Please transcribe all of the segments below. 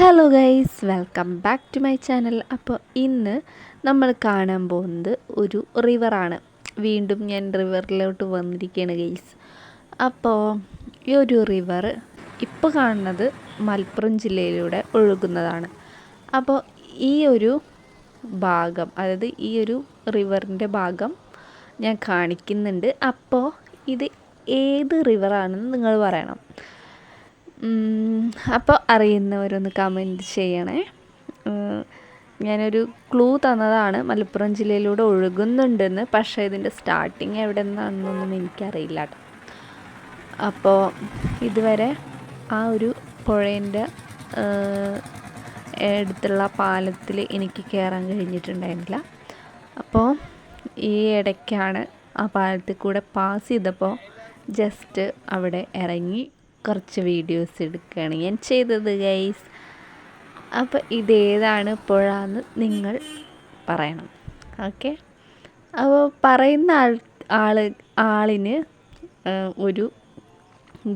Hello guys welcome back to my channel അപ്പോൾ ഇന്ന് നമ്മൾ കാണാൻ പോകുന്നത് ഒരു റിവറാണ് വീണ്ടും ഞാൻ റിവറിലോട്ട് വന്നിരിക്കുകയാണ് ഗൈസ് അപ്പോൾ ഈ ഒരു റിവർ ഇപ്പോൾ കാണുന്നത് മലപ്പുറം ജില്ലയിലൂടെ ഒഴുകുന്നതാണ്. അപ്പോൾ ഈ ഒരു ഭാഗം അതായത് ഈ ഒരു റിവറിന്റെ ഭാഗം ഞാൻ കാണിക്കുന്നുണ്ട്. അപ്പോൾ ഇത് ഏത് റിവറാണെന്ന് നിങ്ങൾ പറയണം. അപ്പോൾ അറിയുന്നവരൊന്ന് കമന്റ് ചെയ്യണേ. ഞാനൊരു ക്ലൂ തന്നതാണ്. മലപ്പുറം ജില്ലയിലൂടെ ഒഴുകുന്നുണ്ടെന്ന്. പക്ഷേ ഇതിന്റെ സ്റ്റാർട്ടിങ് എവിടെ നിന്നാണെന്നൊന്നും എനിക്കറിയില്ല കേട്ടോ അപ്പോൾ ഇതുവരെ ആ ഒരു പുഴേന്റെ അടുത്തുള്ള പാലത്തിൽ എനിക്ക് കയറാൻ കഴിഞ്ഞിട്ടുണ്ടായിരുന്നില്ല. അപ്പോൾ ഈ ഇടയ്ക്കാണ് ആ പാലത്തിൽ കൂടെ പാസ് ചെയ്തപ്പോൾ ജസ്റ്റ് അവിടെ ഇറങ്ങി. കുറച്ച് വീഡിയോസ് എടുക്കുകയാണ് ഞാൻ ചെയ്തത് ഗൈസ് അപ്പോൾ ഇതേതാണ് ഇപ്പോഴാന്ന് നിങ്ങൾ പറയണം. ഓക്കെ അപ്പോൾ പറയുന്ന ആൾ ആൾ ആളിന് ഒരു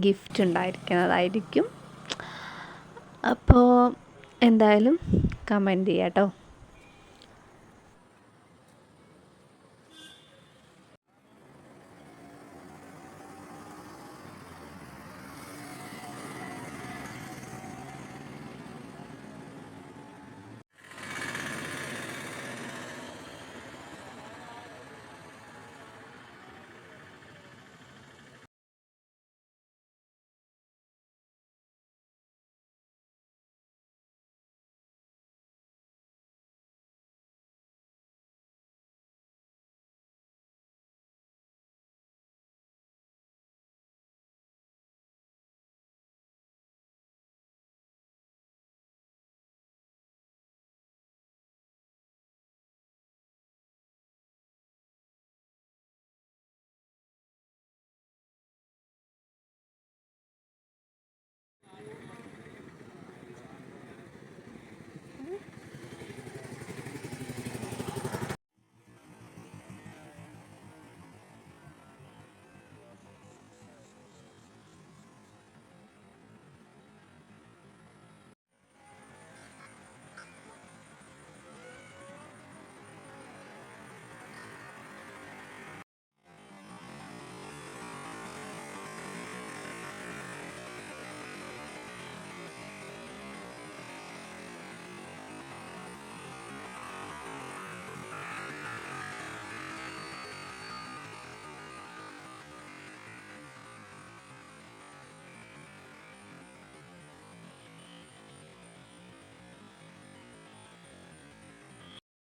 ഗിഫ്റ്റ് ഉണ്ടായിരിക്കുന്നതായിരിക്കും. അപ്പോൾ എന്തായാലും കമന്റ് ചെയ്യാം കേട്ടോ